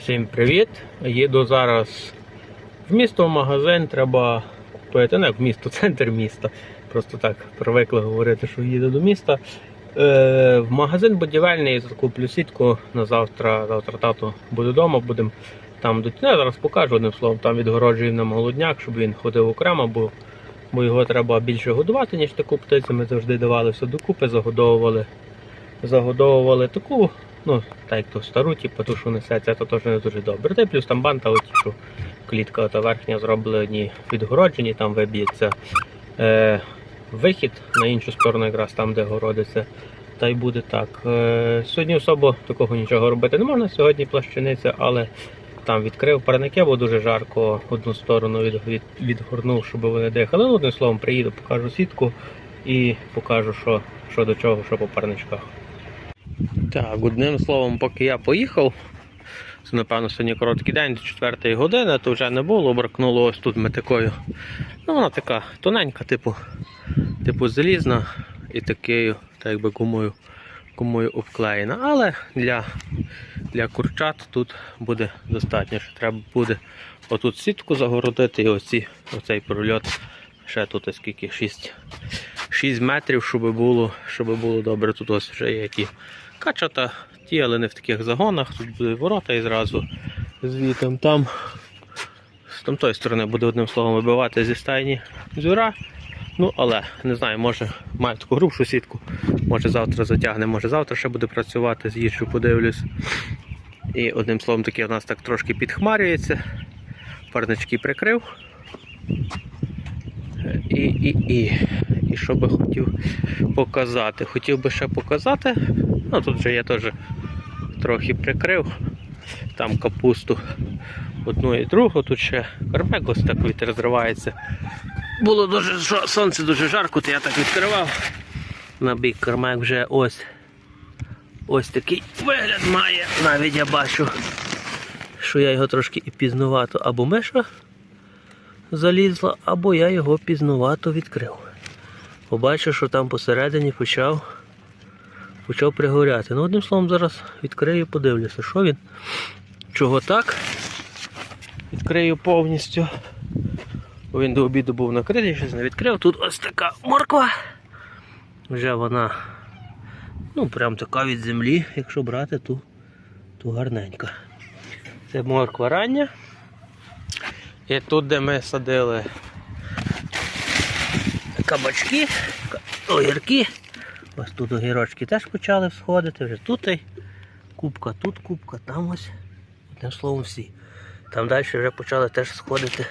Всім привіт! Їду зараз в місто в магазин. Треба купити, не в місто, центр міста. Просто так привикли говорити, що їду до міста. Е, в магазин будівельний закуплю сітку на завтра. Завтра тато буде вдома, будемо там до Я зараз покажу одним словом, там відгороджуємо нам голодняк, щоб він ходив окремо, бо, бо його треба більше годувати, ніж таку птицю. Ми завжди давали все докупи, загодовували. Загодовували таку Ну, так як то стару, типу, ту, що несеться, то теж не дуже добре. Та й плюс там банта, оті, що клітка та верхня зроблені відгороджені, там виб'ється е, вихід на іншу сторону, якраз там, де городиться. Та й буде так. Е, сьогодні особо такого нічого робити не можна, сьогодні плащаниця, але там відкрив парники, бо дуже жарко одну сторону від, від, відгорнув, щоб вони дихали. Ну, одним словом, приїду, покажу сітку і покажу, що, що до чого, що по парничках. Так, одним словом, поки я поїхав, це напевно сьогодні короткий день до 4 години, то вже не було, бракнуло ось тут метикою. Ну, вона така тоненька, типу, типу залізна і такою, так якби гумою, гумою обклеєна. Але для, для курчат тут буде достатньо. Що треба буде отут сітку загородити і оці, оцей прольот. Ще тут скільки 6, 6 метрів, щоб було, щоб було добре. Тут ось вже є які качата, ті, але не в таких загонах. Тут буде ворота і зразу звітом там. З там тої сторони буде одним словом вибивати зі стайні дзюра. Ну, але не знаю, може маю таку грубшу сітку. Може завтра затягне, може завтра ще буде працювати, з'їжджу, подивлюсь. І одним словом таке у нас так трошки підхмарюється. Парнички прикрив. І, і, і, і що би хотів показати? Хотів би ще показати. Ну тут вже я теж трохи прикрив. Там капусту одну і другу, тут ще кармек ось так вітер зривається. Було дуже сонце дуже жарко, то я так відкривав. На бік кармек вже ось ось такий вигляд має. Навіть я бачу, що я його трошки і пізнувато або миша залізла, або я його пізнувато відкрив. Побачив, що там посередині почав, почав пригоряти. Ну, одним словом, зараз відкрию, подивлюся, що він, чого так. Відкрию повністю. Бо він до обіду був накритий, щось не відкрив. Тут ось така морква. Вже вона ну, прям така від землі, якщо брати, то, то гарненька. Це морква рання. І тут, де ми садили кабачки, ка- огірки. Ось тут огірочки теж почали всходити, вже тут кубка, тут кубка, там ось. Одним словом всі. Там далі вже почали теж сходити.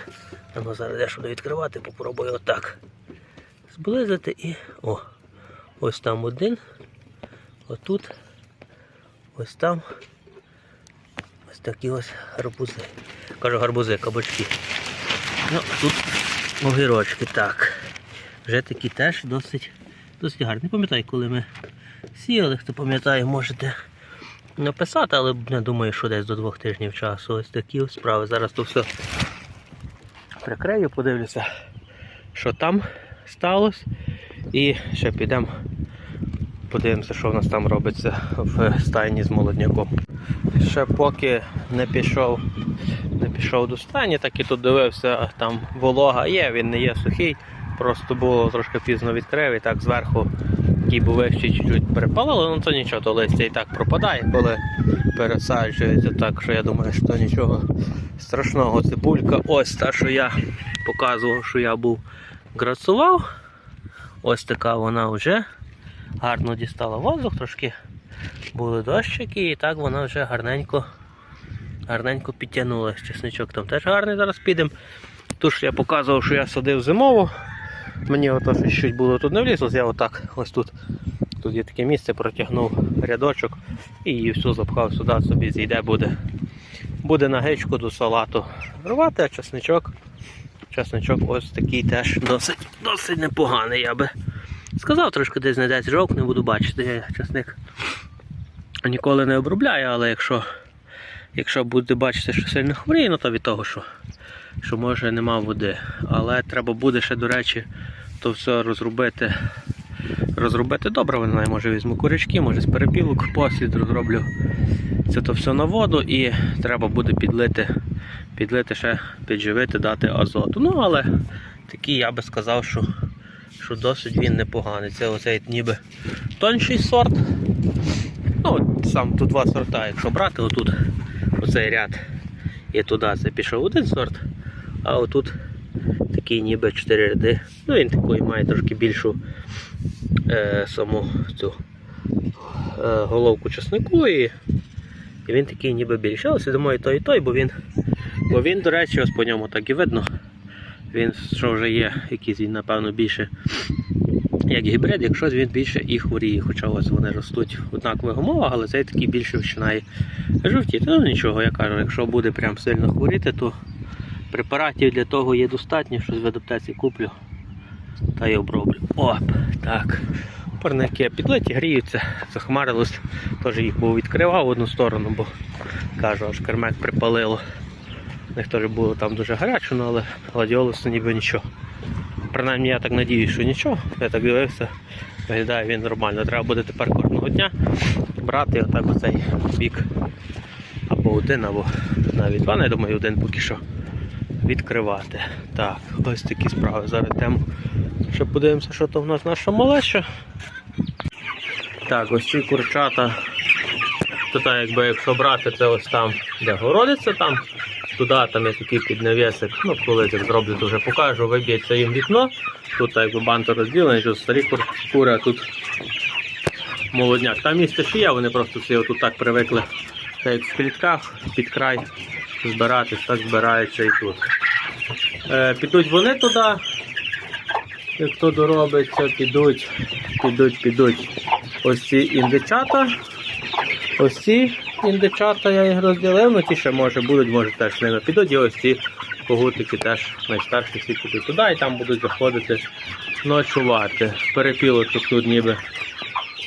А ну зараз буду відкривати, попробую отак. Зблизити і. О! Ось там один. Отут. Ось там. Ось такі ось гарбузи. Кажу гарбузи, кабачки. Ну, тут огірочки, так. Вже такі теж досить, досить гарні. Не пам'ятаю, коли ми сіяли, хто пам'ятає, можете написати, але не думаю, що десь до двох тижнів часу. Ось такі справи. Зараз то все прикрию, подивлюся, що там сталося. І ще підемо, подивимося, що в нас там робиться в стайні з молодняком. Ще поки не пішов, не пішов до стані, так і тут дивився, там волога є, він не є сухий. Просто було трошки пізно відкрив і так зверху ті був вищий чуть-чуть перепалили, ну то нічого, то листя і так пропадає, коли пересаджується. Так що я думаю, що нічого страшного. Цибулька, ось та, що я показував, що я був грацував. Ось така вона вже гарно дістала воздух, трошки були дощики, і так вона вже гарненько, гарненько підтягнулася. Чесничок там теж гарний зараз підемо. Ту ж я показував, що я садив зимово. Мені ото щось було тут не влізло, я отак ось тут. Тут є таке місце, протягнув рядочок і її всю запхав сюди, собі зійде буде. Буде на гичку до салату рвати, а чесничок. Чесничок ось такий теж досить, досить непоганий, я би сказав, трошки десь десь жовк, не буду бачити. Я чесник ніколи не обробляю, але якщо, якщо будете бачити, що сильно хворіє, ну то від того, що, що може нема води. Але треба буде ще, до речі, то все розробити. Розробити добре, не може візьму курячки, може з перепілок послід розроблю це то все на воду і треба буде підлити, підлити ще, підживити, дати азоту. Ну, але такий я би сказав, що, що досить він непоганий. Це оцей ніби тонший сорт. Ну, сам тут два сорта, якщо брати, отут оцей ряд і туди це пішов один сорт, а отут такий ніби чотири ряди. Ну він такий має трошки більшу е, саму цю е, головку чеснику і, і він такий ніби більший. Але думаю, і той, і той, бо він, бо він, до речі, ось по ньому так і видно. Він що вже є, якийсь він, напевно, більше як гібрид, якщо він більше і хворіє, хоча ось вони ростуть в однакових умовах, але цей такий більше починає жовтіти. Ну нічого, я кажу, якщо буде прям сильно хворіти, то препаратів для того є достатньо, що з адаптації куплю та й оброблю. Оп, так. Парники підлеті гріються, захмарилось, теж їх був відкривав в одну сторону, бо кажу, аж кермек припалило. У них теж було там дуже гаряче, ну, але гладіолусу ніби нічого. Принаймні я так надіюсь, що нічого. Я так дивився, виглядає він нормально. Треба буде тепер кожного дня брати отак оцей бік. Або один, або навіть два, ну, я думаю, один поки що відкривати. Так, ось такі справи. Зараз тему. Ще подивимося, що то в нас наша малеща. Так, ось ці курчата. Так, якби якщо брати, це ось там, де городиться там. Туди там є такий піднавісик, ну коли так зроблю, то вже покажу, виб'ється їм вікно. Тут якби банто розділений, тут старі кур, кури, а тут молодняк. Там місце ще є, вони просто всі отут так привикли, так як в клітках під край збиратись, так збираються і тут. Е, підуть вони туди, як то доробиться, підуть, підуть, підуть ось ці індичата. Ось ці індичата я їх розділив, ну ті ще може будуть, може теж ними підуть. І ось ці когутики теж найстарші всі підуть туди і там будуть заходити ночувати. Перепілочок тут ніби,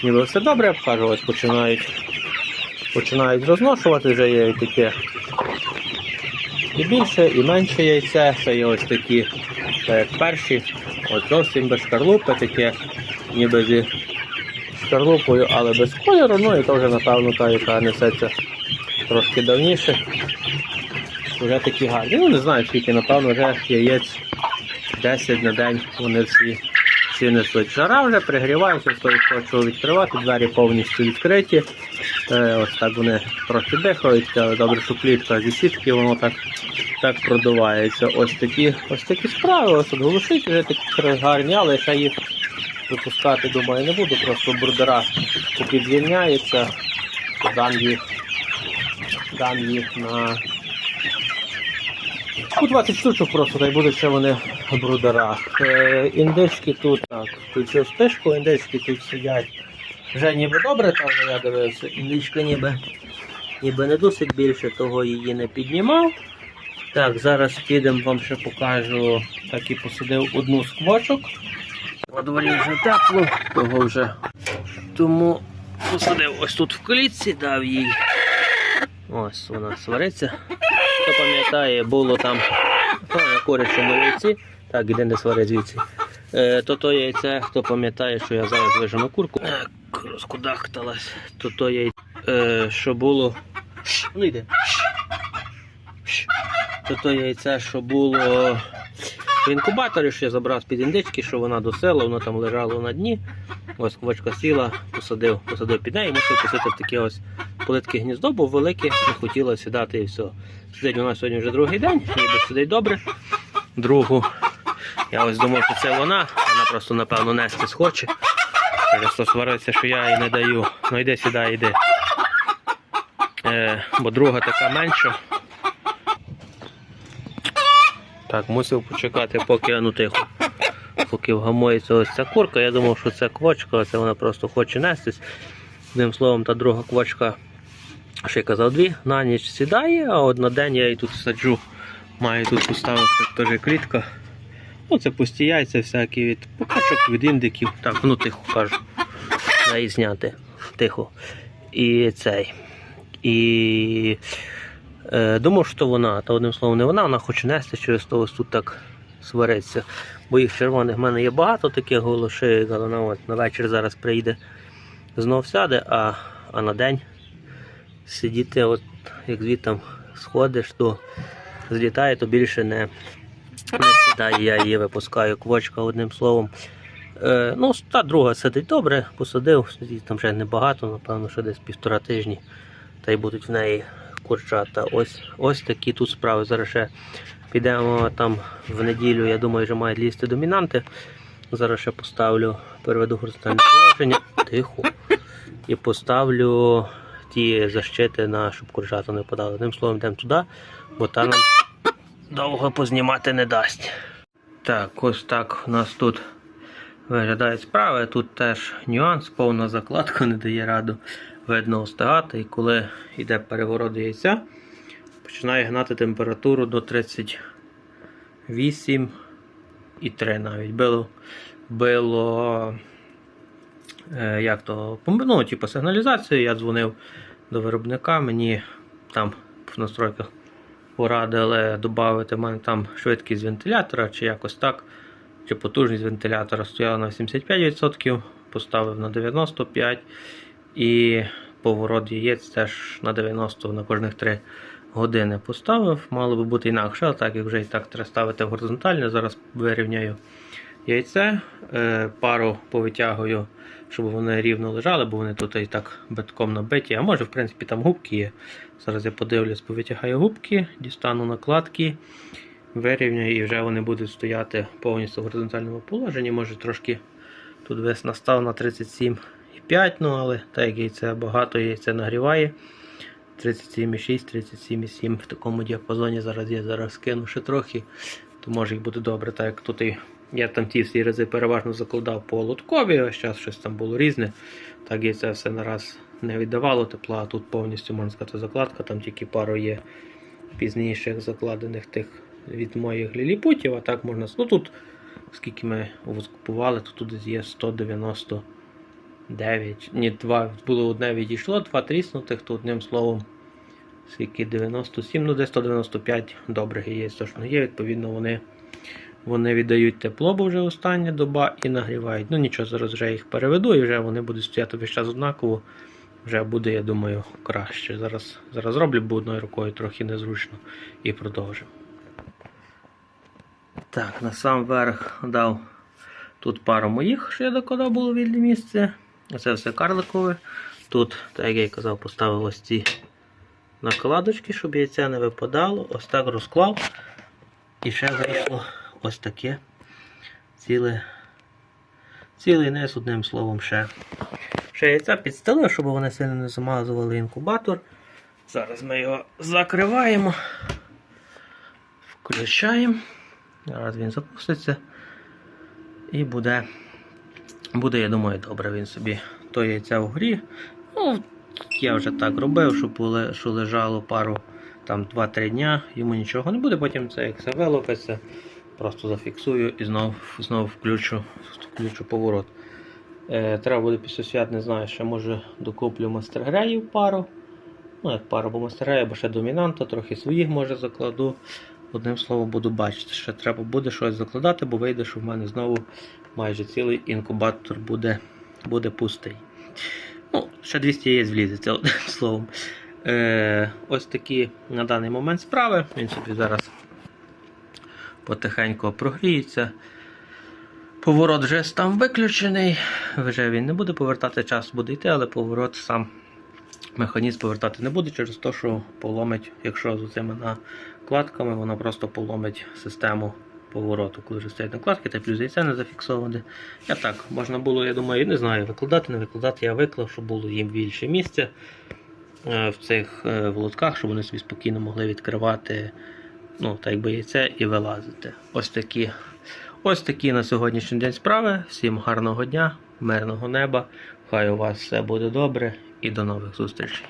ніби все добре, я б кажу, ось починають, починають розношувати, вже є таке і більше, і менше яйця, ще є ось такі, так як перші, от зовсім без шкарлупи, таке ніби зі шкарлупою, але без кольору, ну і то вже напевно та, яка несеться трошки давніше. Вже такі гарні. Ну не знаю скільки, напевно, вже яєць 10 на день вони всі, всі несуть. Жара вже пригрівається, стоїть хочу відкривати, двері повністю відкриті. Е, ось так вони трохи дихають, але добре, що клітка зі сітки, воно так, так продувається. Ось такі, ось такі справи, ось тут глушить, вже такі гарні, але ще їх випускати, думаю, не буду, просто бурдера поки звільняється, дам їх, дам їх на у 20 штучок просто, та й будуть ще вони в брудерах. Е, індички тут, так, включив стежку, індички тут сидять. Вже ніби добре, там я дивився, індичка ніби, ніби не досить більше, того її не піднімав. Так, зараз підемо, вам ще покажу, так і посадив одну з квочок. На дворі вже тепло, того вже. Тому посадив ось тут в клітці, дав їй. Ось вона свариться. Хто пам'ятає, було там на курячому яйці. Так, іде не свари звідси. Е, то то яйце, хто пам'ятає, що я зараз вижену курку. Розкудахталась. То то яйце, е, що було. Ну йде. То то яйце, що було в інкубаторі, що я забрав з-під індички, що вона досила, воно там лежало на дні. Ось квочка сіла, посадив, посадив під неї, мусив посити в таке ось плитке гніздо, бо велике, не хотіла сідати і все. Сидить вона сьогодні вже другий день, ніби сидить добре. Другу. Я ось думав, що це вона, вона просто, напевно, нести схоче. Просто свариться, що я їй не даю. Ну йди сюди, йди. Е, бо друга така менша. Так, мусив почекати, поки ну тихо. Поки вгамується ось ця курка, я думав, що це квочка, це вона просто хоче нестись. Одним словом, та друга квочка, ще я казав, дві, на ніч сідає, а от на день я її тут саджу. Маю тут поставити теж клітка. Ну, це пусті яйця всякі від покачок, від індиків. Так, ну тихо кажу. Дай зняти. Тихо. І цей. І е, думав, що вона, та одним словом, не вона, вона хоче нести через то ось тут так свариться. Бо їх червоних в мене є багато таких голошей, але вона от на вечір зараз прийде, знов сяде, а, а на день сидіти, от як звідти сходиш, то злітає, то більше не, сідає, я її випускаю квочка одним словом. Е, ну, та друга сидить добре, посадив, сидить там вже небагато, напевно, що десь півтора тижні, та й будуть в неї курчата. Ось, ось такі тут справи. Зараз ще підемо там в неділю, я думаю, вже мають лізти домінанти. Зараз ще поставлю, переведу горизонтальне положення, тихо. І поставлю ті защити на щоб курчата не подали. Одним словом, йдемо туди, бо та нам довго познімати не дасть. Так, ось так у нас тут виглядають справи. Тут теж нюанс, повна закладка не дає раду видно остигати. І коли йде переворот яйця, починає гнати температуру до 38 і 3 навіть. Било, било як то, ну, типу, сигналізацію. Я дзвонив до виробника, мені там в настройках порадили додати мене там швидкість вентилятора чи якось так. Чи потужність вентилятора стояла на 75%, поставив на 95% і поворот яєць теж на 90 на кожних 3 години поставив. Мало би бути інакше, але так як вже і так треба ставити горизонтально, зараз вирівняю яйце, е, пару повитягую, щоб вони рівно лежали, бо вони тут і так битком набиті. А може, в принципі, там губки є. Зараз я подивлюсь, повитягаю губки, дістану накладки, вирівняю і вже вони будуть стояти повністю в горизонтальному положенні. Може трошки тут вес настав на 37,5, ну але так як яйце багато яйце нагріває. 37,6, 37,7 в такому діапазоні зараз я зараз скину ще трохи, то може і буде добре. Так як тут і я там ті всі рази переважно закладав по лоткові, а зараз щось там було різне. Так і це все нараз не віддавало тепла, а тут повністю можна сказати закладка, там тільки пару є пізніших закладених тих від моїх ліліпутів, а так можна. Ну тут, скільки ми купували, то тут є 199. Ні, два було одне відійшло, два тріснутих, то одним словом. Скільки 97, ну десь 195 добрих є, то що є, відповідно, вони вони віддають тепло, бо вже остання доба і нагрівають. Ну нічого, зараз вже їх переведу і вже вони будуть стояти весь час однаково. Вже буде, я думаю, краще. Зараз зараз роблю, бо одною рукою трохи незручно і продовжимо. Так, на сам верх дав тут пару моїх, що я докладав було вільне місце. Це все карликове. Тут, так як я й казав, поставив ось ці накладочки, щоб яйця не випадало. Ось так розклав. І ще вийшло ось таке ціле, цілий низ, одним словом, ще. Ще яйця підстелив, щоб вони сильно не замазували інкубатор. Зараз ми його закриваємо, включаємо. Зараз він запуститься. І буде, буде, я думаю, добре він собі то яйця в грі. Ну, я вже так робив, щоб що лежало пару там 2-3 дня, йому нічого не буде, потім це як все вилопиться, просто зафіксую і знов, знов включу, включу поворот. Е, треба буде після свят, не знаю, ще може докуплю мастергреїв пару. Ну, як пару, бо мастергреїв, або ще домінанта, трохи своїх може закладу. Одним словом, буду бачити, що треба буде щось закладати, бо вийде, що в мене знову майже цілий інкубатор буде, буде пустий. Ну, ще 200 яєць влізеться, одним словом. Е, ось такі на даний момент справи. Він собі зараз потихеньку прогріється. Поворот вже там виключений. Вже він не буде повертати час, буде йти, але поворот сам механізм повертати не буде через те, що поломить, якщо з цими накладками, воно просто поломить систему повороту, коли вже стоять накладки, та плюс яйця не зафіксоване. Я так, можна було, я думаю, не знаю, викладати, не викладати, я виклав, щоб було їм більше місця е, в цих е, щоб вони собі спокійно могли відкривати ну, так би яйце і вилазити. Ось такі, ось такі на сьогоднішній день справи. Всім гарного дня, мирного неба. Хай у вас все буде добре і до нових зустрічей.